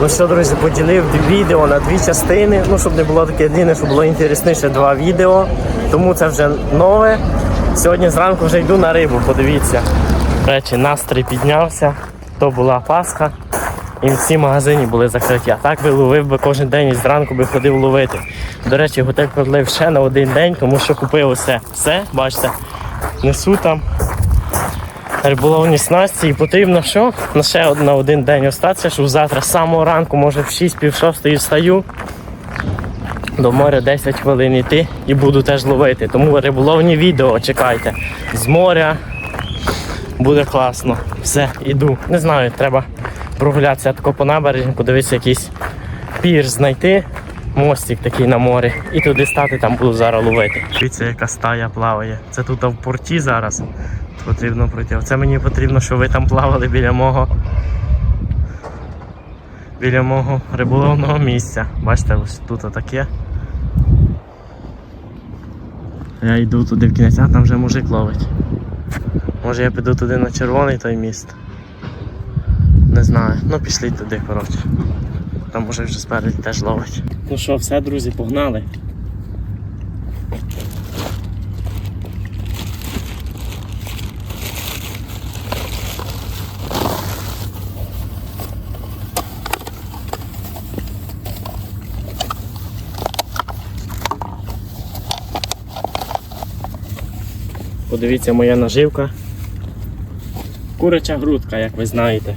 Ну що, друзі, поділив відео на дві частини. Ну, щоб не було таке єдине, щоб було інтересніше два відео. Тому це вже нове. Сьогодні зранку вже йду на рибу, подивіться. Речі, настрій піднявся. То була Пасха. І всі магазини були закриті. А так би ловив би кожен день і зранку би ходив ловити. До речі, готель продлив ще на один день, тому що купив усе. Все, бачите, несу там риболовні снасті і потрібно що? На ще на один день остатися, щоб завтра з самого ранку, може в 6 пів шостої встаю. До моря 10 хвилин йти і буду теж ловити. Тому риболовні відео чекайте. З моря буде класно. Все, іду. Не знаю, треба прогулятися тако по набережні, подивитися якийсь пір знайти. Мостик такий на морі. І туди стати, там буду зараз ловити. Дивіться, яка стая плаває. Це тут в порті зараз. Потрібно пройти. Оце мені потрібно, щоб ви там плавали біля мого. Біля мого риболовного місця. Бачите, ось тут отаке. Я йду туди в кінець, а там вже мужик ловить. Може я піду туди на червоний той міст. Не знаю. Ну пішліть туди, коротше. Там мужик вже спереді теж ловить. Ну що, все, друзі, погнали. Подивіться, моя наживка. Куряча грудка, як ви знаєте.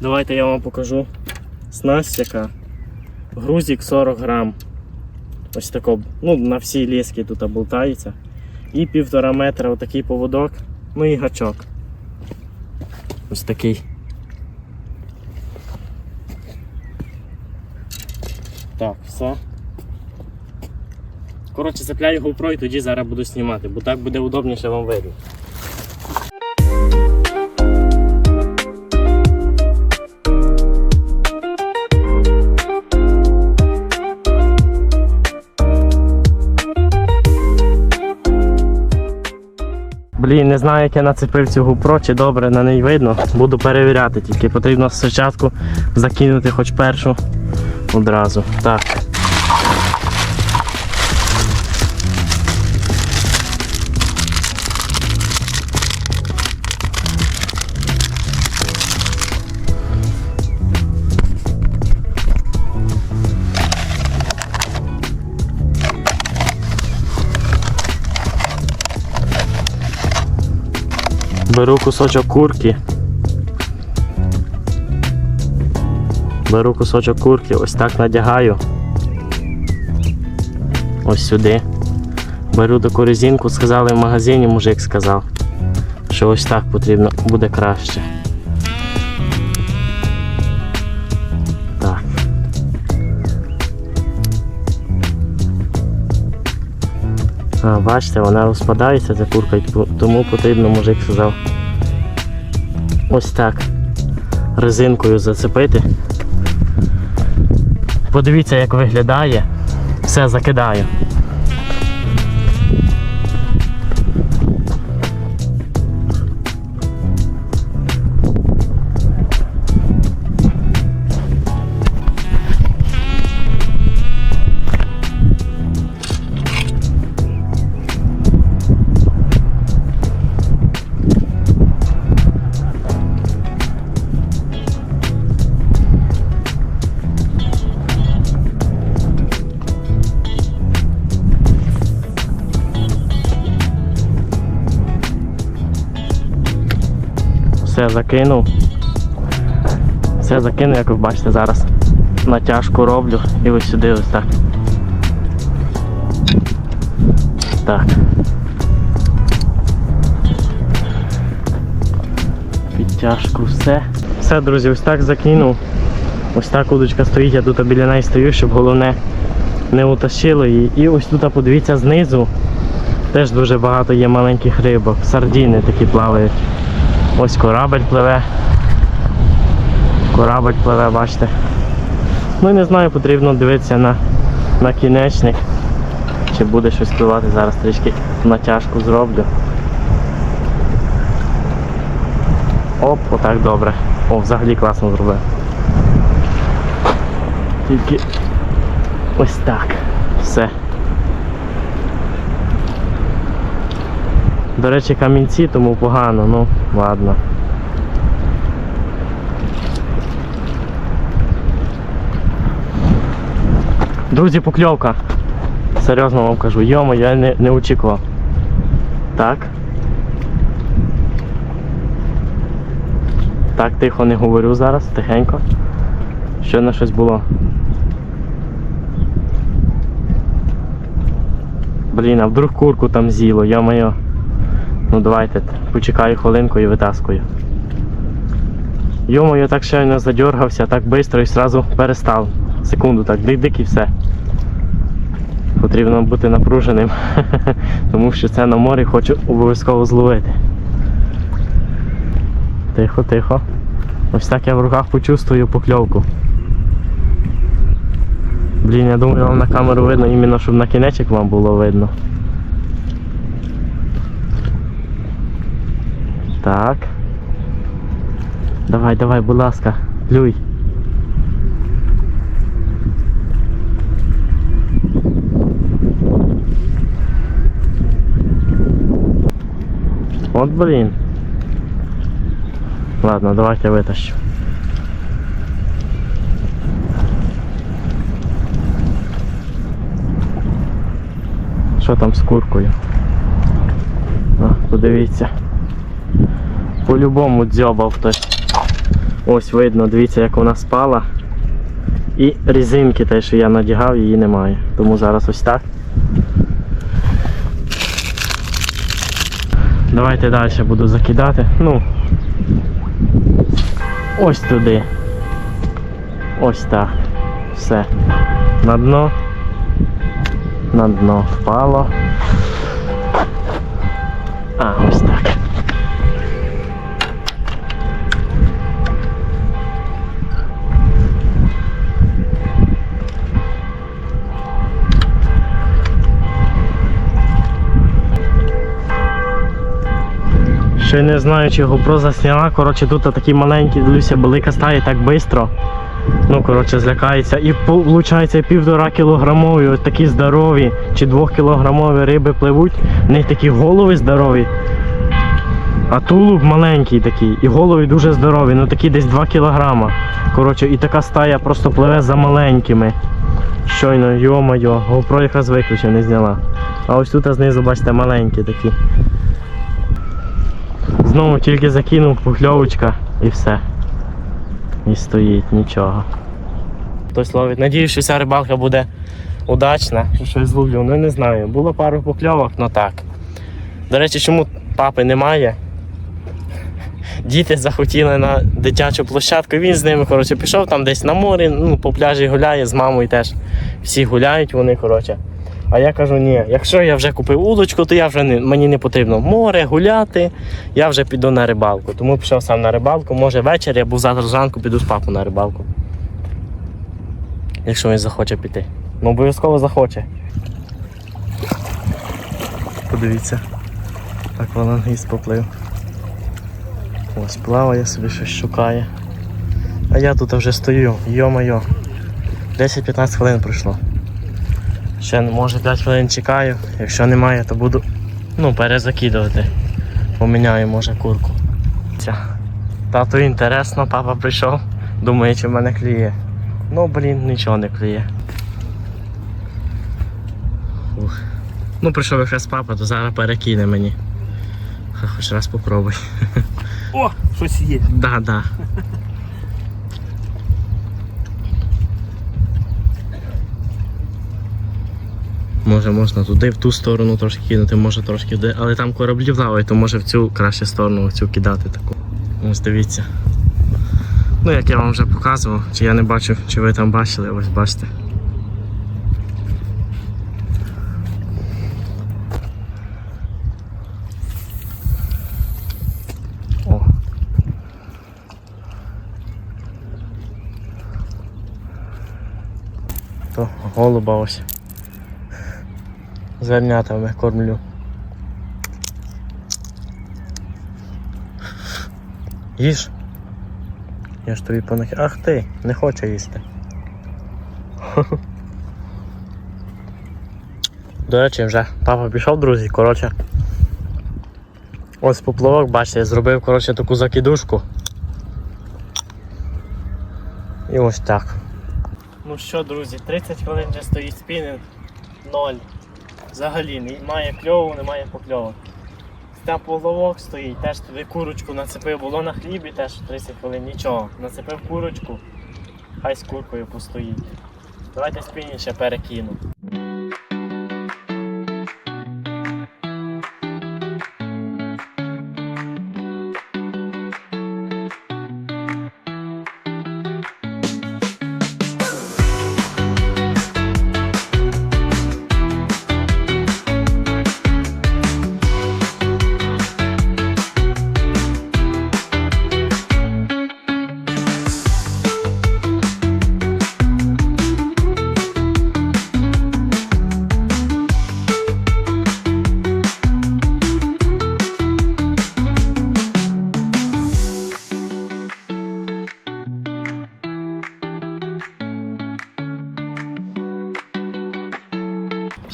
Давайте я вам покажу снасть яка. Грузик 40 грам. Ось тако, ну, на всій ліски тут болтається. І півтора метра отакий поводок, ну і гачок. Ось такий. Так, все. Коротше, цепляю GoPro і тоді зараз буду знімати, бо так буде удобніше вам видно. Блін, не знаю, як я нацепив цю GoPro, чи добре на неї видно. Буду перевіряти, тільки потрібно спочатку закинути хоч першу одразу. Так. Беру кусочок курки. Беру кусочок курки, ось так надягаю. Ось сюди. Беру таку резинку, сказали в магазині, мужик сказав, що ось так потрібно, буде краще. А, бачите, вона розпадається, ця курка, тому потрібно, мужик сказав, ось так резинкою зацепити. Подивіться, як виглядає. Все закидаю. Все закинув. Все закинув, як ви бачите зараз. Натяжку роблю і ось сюди ось так. Так. Підтяжку все. Все, друзі, ось так закинув. Ось так удочка стоїть, я тут біля неї стою, щоб головне не утащило її. І ось тут подивіться знизу. Теж дуже багато є маленьких рибок. Сардіни такі плавають. Ось корабль пливе. Корабль пливе, бачите. Ну і не знаю, потрібно дивитися на, на кінечник. Чи буде щось пливати зараз трішки натяжку зроблю. Оп, отак добре. О, взагалі класно зробив. Тільки ось так. Все. До речі, камінці, тому погано, ну ладно. Друзі, покльовка. Серйозно вам кажу, йомо, я не, не очікував. Так. Так, тихо не говорю зараз, тихенько. Щойно щось було. Блін, а вдруг курку там з'їло, йо-моє. Ну давайте, почекаю хвилинку і витаскую. Йомо, я так щойно задергався, так швидко і одразу перестав. Секунду так, дик-дик і все. Потрібно бути напруженим, тому що це на морі хочу обов'язково зловити. Тихо, тихо. Ось так я в руках почувствую покльовку. Блін, я думаю, вам на камеру видно, іменно щоб на кінечок вам було видно. Так. Давай, давай, будь ласка, плюй. От блін. Ладно, давайте витащу. Що там з куркою? А, подивіться. По-любому дзьобав хтось. Ось видно, дивіться, як вона спала. І резинки те, що я надягав, її немає. Тому зараз ось так. Давайте далі буду закидати. Ну. Ось туди. Ось так. Все. На дно. На дно впало. А, ось Ще не знаю, чи GoPro засняла. Коротше, тут такі маленькі, дивлюся, велика стає так швидко. Ну, коротше, злякається. І виходить півтора кілограмові, ось такі здорові чи двохкілограмові риби пливуть. В них такі голови здорові. А тулуб маленький такий, і голови дуже здорові, ну такі десь 2 кілограма. Коротше, і така стая просто пливе за маленькими. Щойно, йо-моє, GoPro якраз виключив, не зняла. А ось тут знизу, бачите, маленькі такі. Знову тільки закинув пухльовочка і все. І стоїть нічого. Хтось ловить. Надіюсь, що ця рибалка буде удачна, що щось зловлю. Ну не знаю. Було пару покльовок, ну так. До речі, чому папи немає? Діти захотіли на дитячу площадку, він з ними коротше, пішов там десь на морі, ну, по пляжі гуляє, з мамою теж. Всі гуляють вони, коротше. А я кажу, ні, якщо я вже купив удочку, то я вже не, мені не потрібно море, гуляти, я вже піду на рибалку. Тому пішов сам на рибалку, може ввечері або завтра зранку піду з папу на рибалку. Якщо він захоче піти. Ну обов'язково захоче. Подивіться, так валангіст поплив. Ось плаває собі щось шукає. А я тут вже стою, йо-моє. 10-15 хвилин пройшло. Ще може 5 хвилин чекаю. Якщо немає, то буду ну, перезакидувати. Поміняю, може, курку. Ця. Тату інтересно, папа прийшов. Думає, чи в мене кліє. Ну, блін, нічого не кліє. Ух. Ну, прийшов якраз папа, то зараз перекине мені. Хоч раз попробуй. О, щось є. Да, да. Може можна туди, в ту сторону трошки кинути, може трошки туди, але там кораблі плавають, то може в цю кращу сторону в цю кидати таку. Ось дивіться. Ну як я вам вже показував, чи я не бачив, чи ви там бачили, ось бачите. Голуба ось. Зернятами кормлю. Їж. Я ж тобі понах... Ах ти, не хоче їсти. До речі, вже папа пішов, друзі, коротше. Ось поплавок, бачите, я зробив коротше, таку закидушку. І ось так. Ну що, друзі, 30 хвилин вже стоїть спінінг, ноль. Взагалі немає кльову, немає покльовок. Там поплавок стоїть, теж туди курочку нацепив, було на хлібі теж 30 хвилин, нічого. Нацепив курочку, хай з куркою постоїть. Давайте спільніше перекину.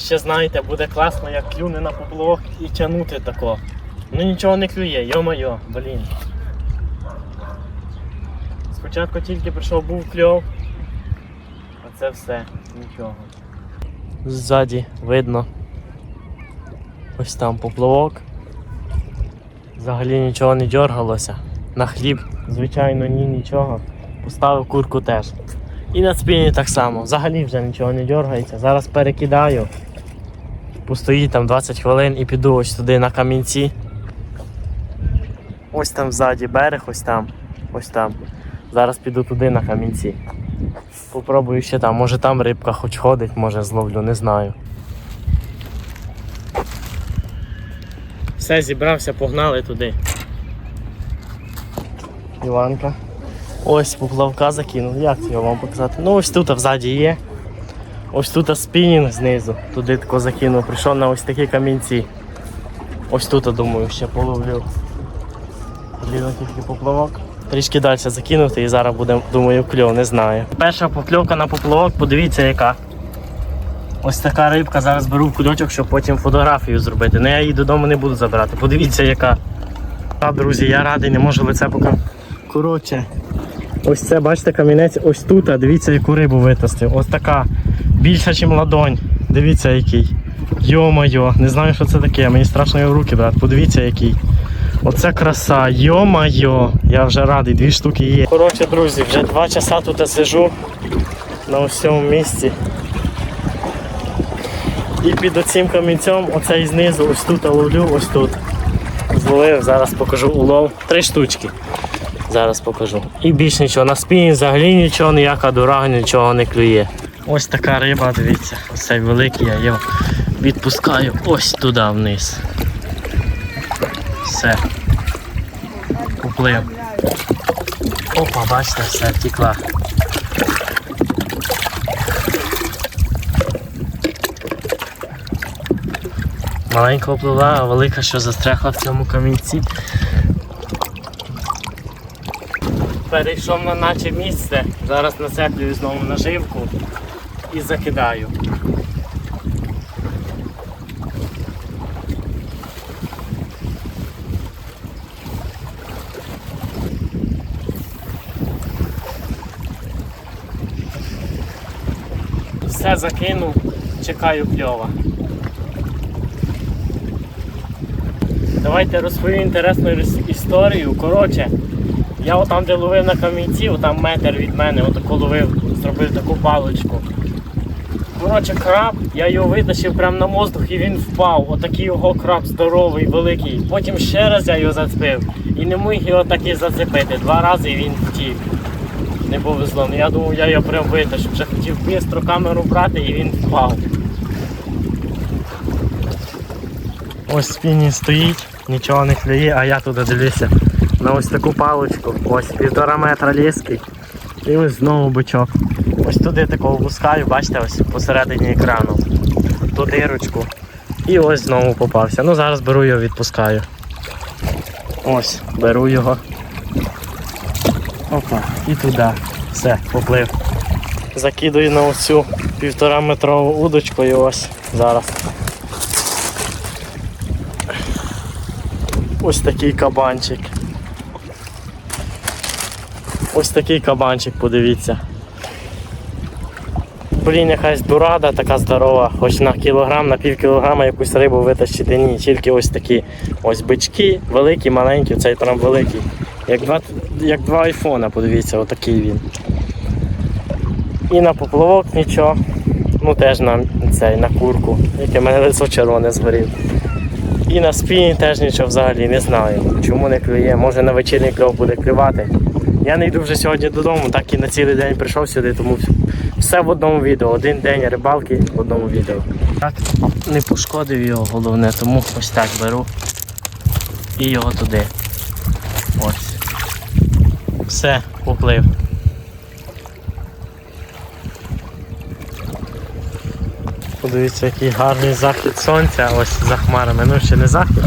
Ще знаєте, буде класно, як клюне на поплавок і тягнути тако. Ну нічого не клює, йо-моє, блін. Спочатку тільки прийшов був кльов, а це все, нічого. Ззаді видно. Ось там поплавок. Взагалі нічого не дергалося. На хліб, звичайно, ні, нічого. Поставив курку теж. І на спині так само. Взагалі вже нічого не дергається. Зараз перекидаю. Постоїть там 20 хвилин і піду ось туди на камінці. Ось там ззаді берег, ось там. Ось там. Зараз піду туди на камінці. Попробую ще там. Може там рибка хоч ходить, може зловлю, не знаю. Все, зібрався, погнали туди. Іванка. Ось поплавка закинув. Як його вам показати? Ну ось тут взаді є. Ось тут спінінг знизу. Туди тако закинув. Прийшов на ось такі камінці. Ось тут, думаю, ще половлю. Блін, тільки поплавок. Трішки далі закинути і зараз буде, думаю, кльов, не знаю. Перша покльовка на поплавок, подивіться яка. Ось така рибка, зараз беру в кульочок, щоб потім фотографію зробити. Ну я її додому не буду забирати. Подивіться яка. Так, друзі, я радий, не можу лице поки. Коротше, ось це, бачите, камінець ось тут, а дивіться, яку рибу витостив. Ось така. Більша, ніж ладонь. Дивіться який. Йо-моє, не знаю, що це таке, мені страшно його в руки брати. Подивіться який. Оце краса, йо-моє, я вже радий, дві штуки є. Коротше, друзі, вже два часа тут сижу на ось цьому місці. І під оцим камінцем, оцей знизу, ось тут ловлю, ось тут. Зловив, зараз покажу улов. Три штучки. Зараз покажу. І більш нічого. На спині взагалі нічого, ніяка дорога, нічого не клює. Ось така риба, дивіться, цей великий, я його відпускаю ось туди вниз. Все. Уплив. Опа, бачите, все втекла. Маленька впливла, а велика, що застрягла в цьому камінці. Перейшов на наче місце, зараз нацеплюю знову наживку і закидаю. Все закинув, чекаю кльова. Давайте розповім інтересну історію. Коротше, я отам, де ловив на камінці, отам метр від мене, отако ловив, зробив таку паличку. Коротше, краб, я його витащив прямо на воздух і він впав. Отакий його краб здоровий, великий. Потім ще раз я його зацепив і не міг його таки зацепити. Два рази і він втік. Не повезло. Ну я думав, я його прям витащив. Вже хотів швидко камеру брати і він впав. Ось спінінг стоїть, нічого не клює, а я туди дивлюся на ось таку паличку. Ось півтора метра ліски. І ось знову бичок. Ось туди такого пускаю, бачите, ось посередині екрану. Ту дирочку. І ось знову попався. Ну зараз беру його, відпускаю. Ось, беру його. Опа, і туди. Все, поплив. Закидую на оцю півтора метрову удочку і ось зараз. Ось такий кабанчик. Ось такий кабанчик, подивіться. Блін, якась дурада така здорова, хоч на кілограм, на пів кілограма якусь рибу витащити. Ні, тільки ось такі ось бички, великі, маленькі, цей прям великий. Як два, як два айфона, подивіться, отакий він. І на поплавок нічого. Ну теж на цей, на курку, яке в мене лицо червоне згорів. І на спіні теж нічого взагалі не знаю. Чому не клює, може на вечірній кльов буде клювати. Я не йду вже сьогодні додому, так і на цілий день прийшов сюди, тому все в одному відео. Один день рибалки в одному відео. Так, не пошкодив його головне, тому ось так беру і його туди. Ось. Все, поплив. Подивіться, який гарний захід сонця, ось за хмарами. Ну ще не захід,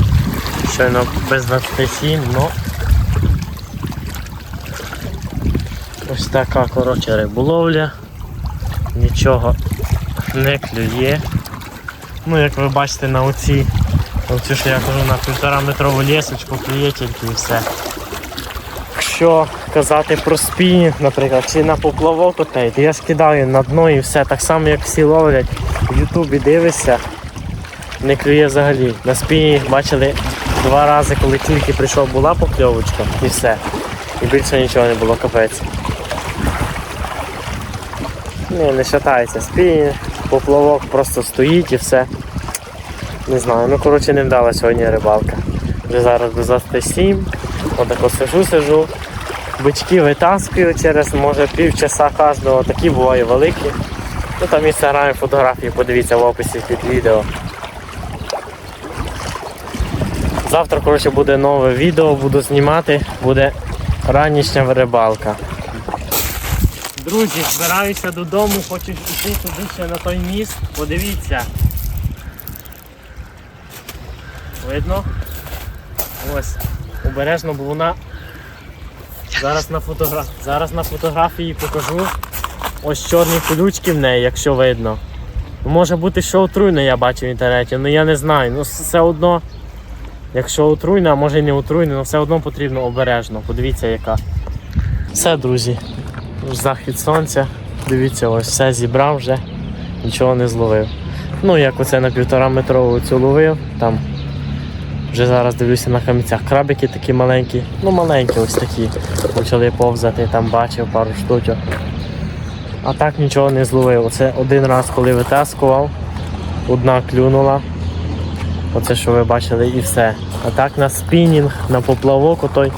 щойно без 27, ну ось така коротше риболовля. Нічого не клює. Ну, як ви бачите на оці, оцю що я кажу на півтора метрову лісочку клює тільки і все. Якщо казати про спінінг, наприклад, чи на поплавок отей, то я скидаю на дно і все. Так само як всі ловлять, в Ютубі дивишся, не клює взагалі. На спінінг бачили два рази, коли тільки прийшов, була покльовочка і все. І більше нічого не було, капець. Ні, не шатається спінінг, поплавок просто стоїть і все. Не знаю, ну коротше не вдала сьогодні рибалка. Вже зараз до 27. Отако сижу, сижу. Бички витаскую через може півчаса кожного, такі буває великі. Ну там інстаграмі фотографії, подивіться в описі під відео. Завтра коротше, буде нове відео, буду знімати, буде ранішня рибалка. Друзі, збираюся додому, хочу йти туди ще на той міст. Подивіться. Видно? Ось. Обережно, бо вона зараз на, фотограф... зараз на фотографії покажу. Ось чорні колючки в неї, якщо видно. Може бути, що отруйне, я бачив в інтернеті, але я не знаю. Ну все одно, якщо отруйне, а може і не отруйне, але все одно потрібно обережно. Подивіться яка. Все, друзі. Захід сонця. Дивіться, ось все зібрав вже, нічого не зловив. Ну, як оце на півтора метрову цю ловив, там вже зараз дивлюся на камінцях. Крабики такі маленькі, ну маленькі ось такі. Почали повзати, там бачив пару штучок. А так нічого не зловив. Оце один раз, коли витаскував, одна клюнула. Оце що ви бачили і все. А так на спінінг, на поплавок отой